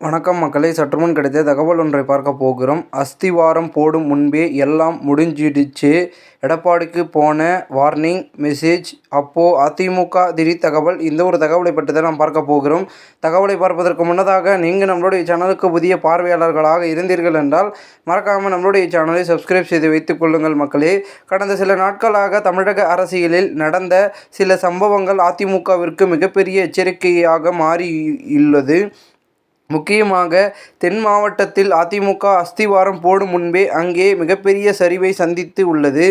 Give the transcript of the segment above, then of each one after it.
வணக்கம் மக்களை. சற்றுமுன் கிடைத்த தகவல் ஒன்றை பார்க்க போகிறோம். அஸ்திவாரம் போடும் முன்பே எல்லாம் முடிஞ்சிடுச்சு. எடப்பாடிக்கு போன வார்னிங் மெசேஜ். அப்போது அதிமுக திடீர் தகவல். இந்த ஒரு தகவலை பற்றி தான் நாம் பார்க்க போகிறோம். தகவலை பார்ப்பதற்கு முன்னதாக நீங்கள் நம்மளுடைய சேனலுக்கு புதிய பார்வையாளர்களாக இருந்தீர்கள் என்றால் மறக்காமல் நம்மளுடைய சேனலை சப்ஸ்கிரைப் செய்து வைத்துக் கொள்ளுங்கள் மக்களே. கடந்த சில நாட்களாக தமிழக அரசியலில் நடந்த சில சம்பவங்கள் அதிமுகவிற்கு மிகப்பெரிய எச்சரிக்கையாக மாறியுள்ளது. முக்கியமாக தென் மாவட்டத்தில் அதிமுக அஸ்திவாரம் போடும் முன்பே அங்கே மிகப்பெரிய சரிவை சந்தித்து உள்ளது.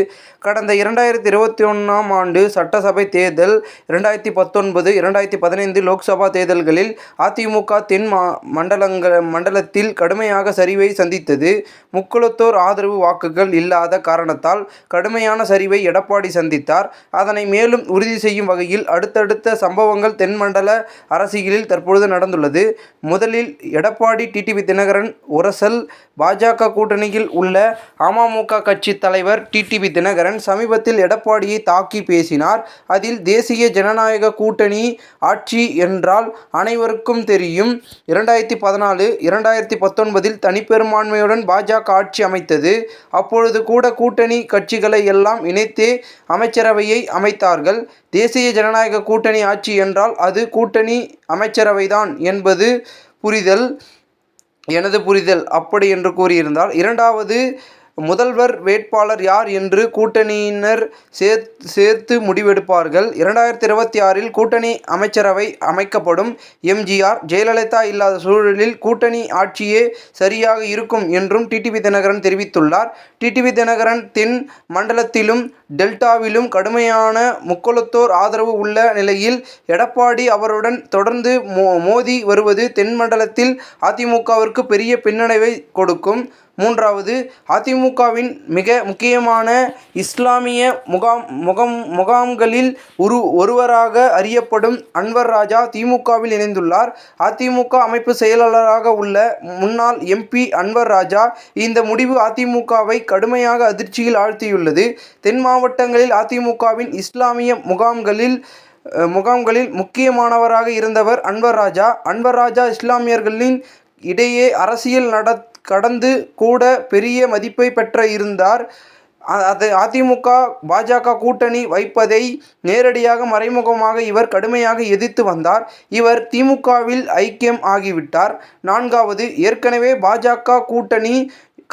கடந்த இரண்டாயிரத்தி இருபத்தி ஒன்றாம் ஆண்டு சட்டசபை தேர்தல் இரண்டாயிரத்தி பத்தொன்பது இரண்டாயிரத்தி பதினைந்து லோக்சபா தேர்தல்களில் அதிமுக தென் மா மண்டலங்கள் மண்டலத்தில் கடுமையாக சரிவை சந்தித்தது. முக்குளத்தோர் ஆதரவு வாக்குகள் இல்லாத காரணத்தால் கடுமையான சரிவை எடப்பாடி சந்தித்தார். அதனை மேலும் உறுதி செய்யும் வகையில் அடுத்தடுத்த சம்பவங்கள் தென்மண்டல அரசியலில் தற்பொழுது நடந்துள்ளது. முதலில் எடப்பாடி டிடிவி தினகரன் உரசல் பாஜக கூட்டணியில் உள்ள அமமுக கட்சி தலைவர் டிடிவி தினகரன் சமீபத்தில் எடப்பாடியை தாக்கி பேசினார். அதில் தேசிய ஜனநாயக கூட்டணி ஆட்சி என்றால் அனைவருக்கும் தெரியும். இரண்டாயிரத்தி பதினாலு இரண்டாயிரத்தி பத்தொன்பதில் தனிப்பெரும்பான்மையுடன் பாஜக ஆட்சி அமைத்தது. அப்பொழுது கூட கூட்டணி கட்சிகளை எல்லாம் இணைத்தே அமைச்சரவையை அமைத்தார்கள். தேசிய ஜனநாயக கூட்டணி ஆட்சி என்றால் அது கூட்டணி அமைச்சரவைதான் என்பது புரிதல் எனது புரிதல் அப்படி என்று கூறியிருந்தால் இரண்டாவது முதல்வர் வேட்பாளர் யார் என்று கூட்டணியினர் சேர்த்து சேர்த்து முடிவெடுப்பார்கள். இரண்டாயிரத்தி இருபத்தி ஆறில் கூட்டணி அமைச்சரவை அமைக்கப்படும் எம்ஜிஆர் ஜெயலலிதா இல்லாத சூழலில் கூட்டணி ஆட்சியே சரியாக இருக்கும் என்றும் டிடிவி தினகரன் தெரிவித்துள்ளார். டிடிவி தினகரன் தென் மண்டலத்திலும் டெல்டாவிலும் கடுமையான முக்குளத்தோர் ஆதரவு உள்ள நிலையில் எடப்பாடி அவருடன் தொடர்ந்து மோ மோதி வருவது தென் மண்டலத்தில் அதிமுகவிற்கு பெரிய பின்னடைவை கொடுக்கும். மூன்றாவது அதிமுகவின் மிக முக்கியமான இஸ்லாமிய முகாம் முகம் முகாம்களில் உரு ஒருவராக அறியப்படும் அன்வர் ராஜா திமுகவில் இணைந்துள்ளார். அதிமுக அமைப்பு செயலாளராக உள்ள முன்னாள் எம்பி அன்வர் ராஜா இந்த முடிவு அதிமுகவை கடுமையாக அதிர்ச்சியில் ஆழ்த்தியுள்ளது. தென் மாவட்டங்களில் அதிமுகவின் இஸ்லாமிய முகாம்களில் முகாம்களில் முக்கியமானவராக இருந்தவர் அன்வர் ராஜா. அன்வர் ராஜா இஸ்லாமியர்களின் இடையே அரசியல் நட கடந்து கூட பெரிய மதிப்பை பெற்ற இருந்தார். அது அதிமுக பாஜக கூட்டணி வைப்பதை நேரடியாக மறைமுகமாக இவர் கடுமையாக எதிர்த்து வந்தார். இவர் திமுகவில் ஐக்கியம் ஆகிவிட்டார். நான்காவது ஏற்கனவே பாஜக கூட்டணி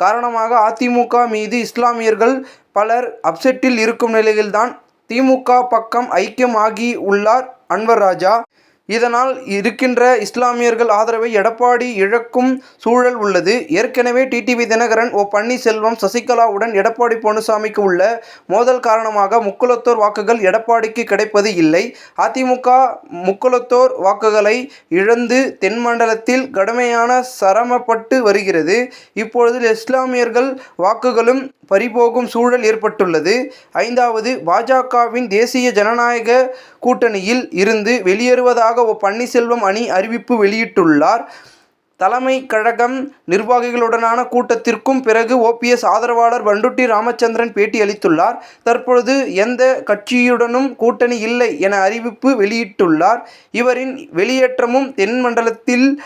காரணமாக அதிமுக மீது இஸ்லாமியர்கள் பலர் அப்செட்டில் இருக்கும் நிலையில்தான் திமுக பக்கம் ஐக்கியம் ஆகி உள்ளார் அன்வர் ராஜா. இதனால் இருக்கின்ற இஸ்லாமியர்கள் ஆதரவை எடப்பாடி இழக்கும் சூழல் உள்ளது. ஏற்கனவே டிடிவி தினகரன் ஓ பன்னீர்செல்வம் சசிகலாவுடன் எடப்பாடி பழனிசாமிக்கு உள்ள மோதல் காரணமாக முக்குளத்தோர் வாக்குகள் எடப்பாடிக்கு கிடைப்பது இல்லை. அதிமுக முக்குளத்தோர் வாக்குகளை இழந்து தென்மண்டலத்தில் கடுமையான சிரமப்பட்டு வருகிறது. இப்பொழுது இஸ்லாமியர்கள் வாக்குகளும் பறிபோகும் சூழல் ஏற்பட்டுள்ளது. ஐந்தாவது பாஜகவின் தேசிய ஜனநாயக கூட்டணியில் இருந்து வெளியேறுவதாக ஓ பன்னீர்செல்வம் அணி அறிவிப்பு வெளியிட்டுள்ளார். தலைமை கழகம் நிர்வாகிகளுடனான கூட்டத்திற்கும் பிறகு ஓபிஎஸ் ஆதரவாளர் பண்டுட்டி ராமச்சந்திரன் பேட்டி அளித்துள்ளார். தற்பொழுது எந்த கட்சியுடனும் கூட்டணி இல்லை என அறிவிப்பு வெளியிட்டுள்ளார். இவரின் வெளியேற்றமும் தென் மண்டலத்தில்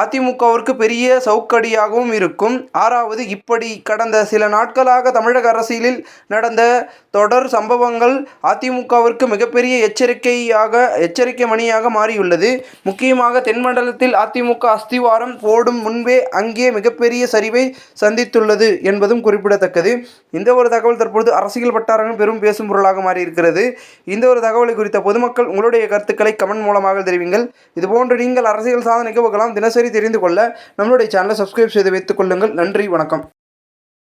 அதிமுகவிற்கு பெரிய சவுக்கடியாகவும் இருக்கும். ஆறாவது இப்படி கடந்த சில நாட்களாக தமிழக அரசியலில் நடந்த தொடர் சம்பவங்கள் அதிமுகவிற்கு மிகப்பெரிய எச்சரிக்கையாக எச்சரிக்கை மணியாக மாறியுள்ளது. முக்கியமாக தென்மண்டலத்தில் அதிமுக அஸ்திவாரம் போடும் முன்பே அங்கே மிகப்பெரிய சரிவை சந்தித்துள்ளது என்பதும் குறிப்பிடத்தக்கது. இந்த ஒரு தகவல் தற்பொழுது அரசியல் வட்டாரங்கள் பெரும் பேசும் பொருளாக மாறியிருக்கிறது. இந்த ஒரு தகவலை குறித்த பொதுமக்கள் உங்களுடைய கருத்துக்களை கமெண்ட் மூலமாக தெரிவிங்கள். இதுபோன்று நீங்கள் அரசியல் சாதனை தினசரி தினசரி தெரிந்து கொள்ள நம்மளுடைய சேனலை சப்ஸ்கிரைப் செய்து வைத்துக் கொள்ளுங்கள். நன்றி வணக்கம்.